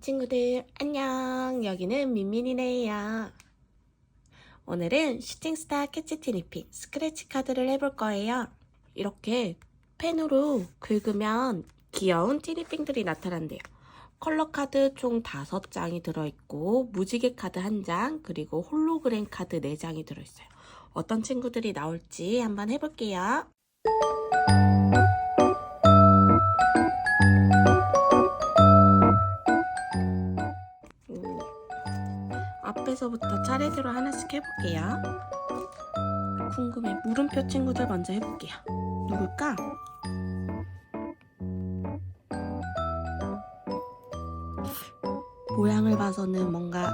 친구들 안녕. 여기는 민민이네요. 오늘은 슈팅스타 캐치 티니핑 스크래치 카드를 해볼 거예요. 이렇게 펜으로 긁으면 귀여운 티니핑들이 나타난대요. 컬러 카드 총 5장이 들어있고 무지개 카드 1장 그리고 홀로그램 카드 4장이 들어있어요. 어떤 친구들이 나올지 한번 해볼게요 앞에서부터 차례대로 하나씩 해볼게요. 궁금해. 물음표 친구들 먼저 해볼게요. 누굴까? 모양을 봐서는 뭔가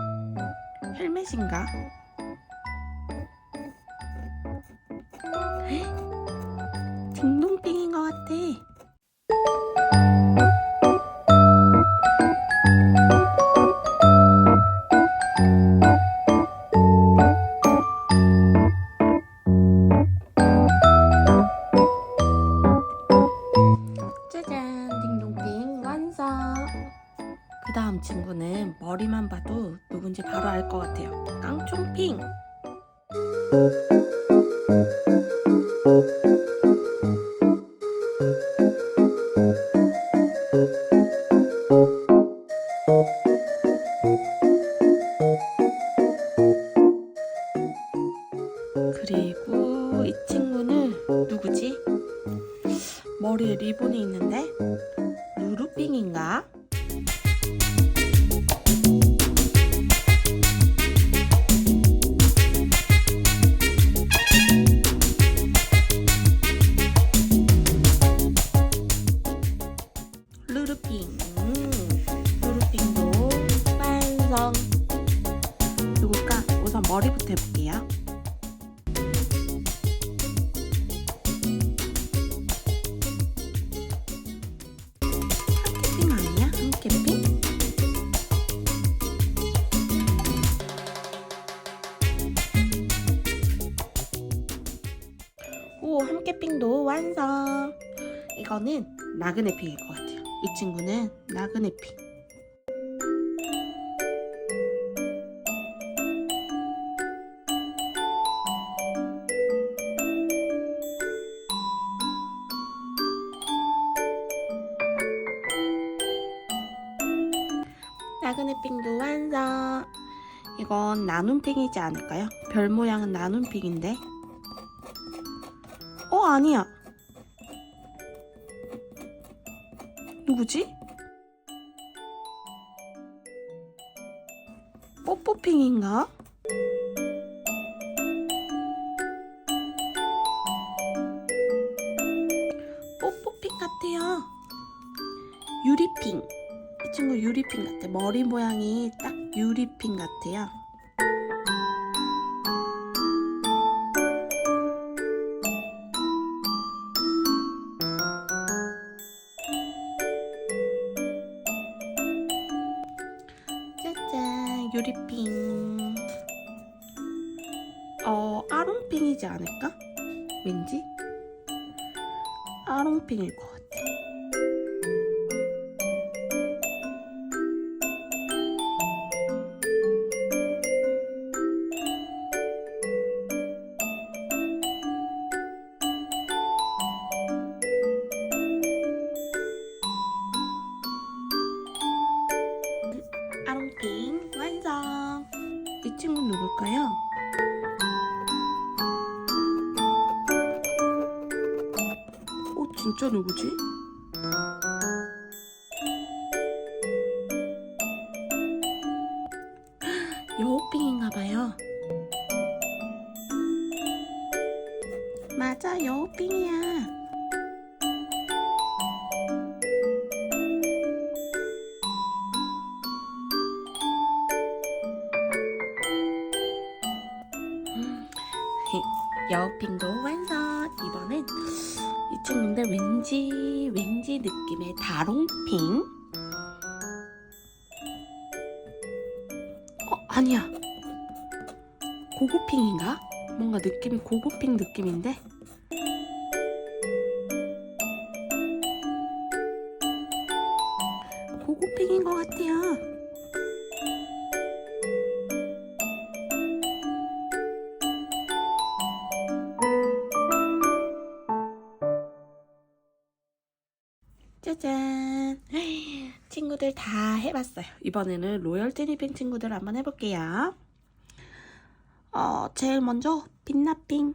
헬멧인가? 헉, 딩동댕인 것 같아. 머리만 봐도 누군지 바로 알 것 같아요 깡총핑 그리고 이 친구는 누구지? 머리에 리본이 있는데 루루핑인가? 오, 함께 핑도 완성. 이거는 나그네 핑일 것 같아요. 이 친구는 나그네 핑. 나그네 핑도 완성. 이건 나눔 핑이지 않을까요? 별 모양은 나눔 핑인데. 어, 아니야. 누구지? 뽀뽀핑인가? 뽀뽀핑 같아요. 유리핑. 이 친구 유리핑 같아. 머리 모양이 딱 유리핑 같아요. 유리핑. 어, 아롱핑이지 않을까? 왠지? 아롱핑일 것 같아. 누굴까요? 어, 진짜 누구지? 여우핑인가봐요. 맞아, 여우핑이야. 이 친구인데 왠지 왠지 느낌의 다롱핑. 어 아니야. 고고핑인가? 뭔가 느낌이 고고핑 느낌인데. 짜잔. 친구들 다 해봤어요. 이번에는 로열 티니핑 친구들 한번 해볼게요. 어 제일 먼저 빛나핑.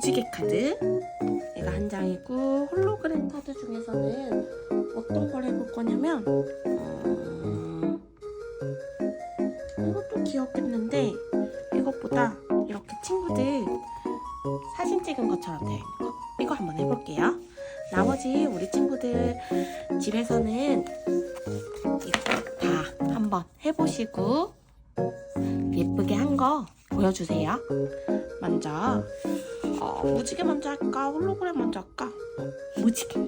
무지개 카드. 얘가 한 장이고 홀로그램 카드 중에서는 어떤 걸 해볼 거냐면, 음, 이것도 귀엽겠는데 이것보다 이렇게 친구들 사진 찍은 것처럼 거 이거 한번 해볼게요. 나머지 우리 친구들 집에서는 다 한번 해보시고 예쁘게 한 거 보여주세요. 먼저 어, 무지개 먼저 할까? 홀로그램 먼저 할까? 무지개.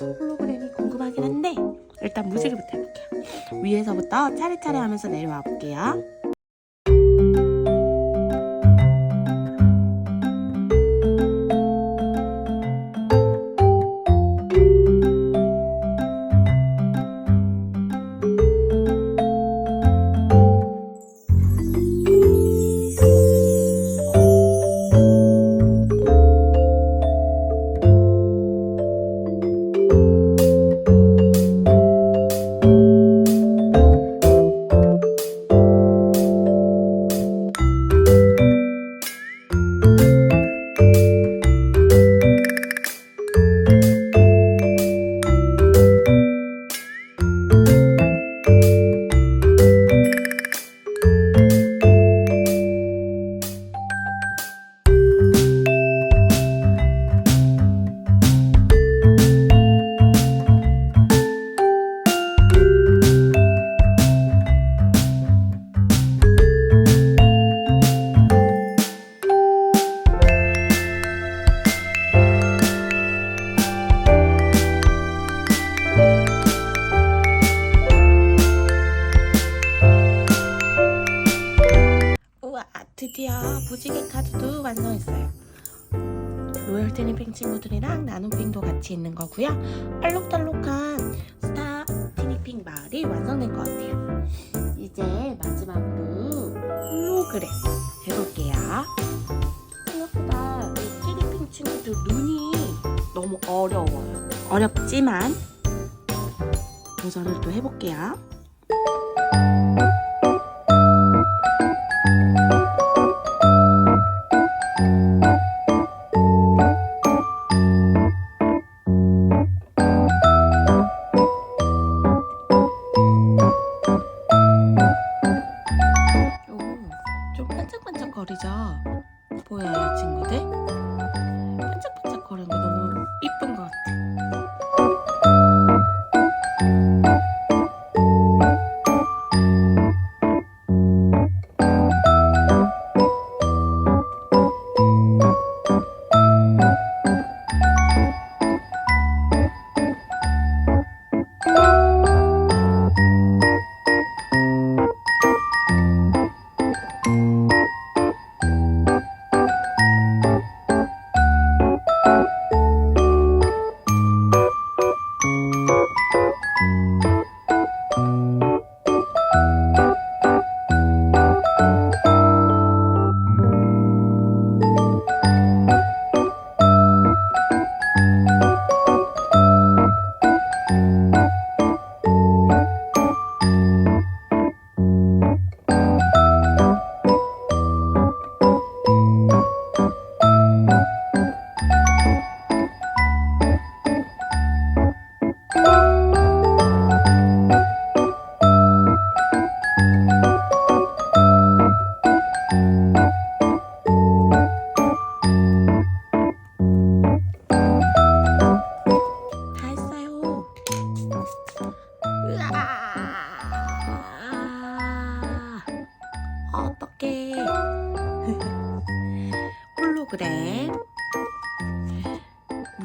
홀로그램이 궁금하긴 한데 일단 무지개부터 해볼게요. 위에서부터 차례차례 하면서 내려와 볼게요. 드디어 무지개 카드도 완성했어요. 로열 티니핑 친구들이랑 나눔핑도 같이 있는 거고요. 알록달록한 스타 티니핑 마을이 완성된 것 같아요. 이제 마지막으로 홀로그램 해볼게요. 생각보다 이 티니핑 친구들 눈이 너무 어려워요. 어렵지만 도전을 또 해볼게요. 반짝반짝거리죠? 보여요, 친구들? 반짝반짝거리는 거 너무 이쁜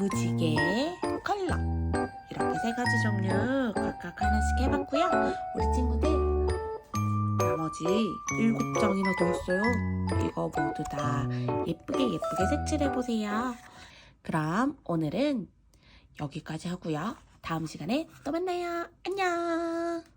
무지개, 컬러. 이렇게 세 가지 종류 각각 하나씩 해봤고요. 우리 친구들 나머지 일곱 장이나 더 있어요. 이거 모두 다 예쁘게 예쁘게 색칠해보세요. 그럼 오늘은 여기까지 하고요. 다음 시간에 또 만나요. 안녕.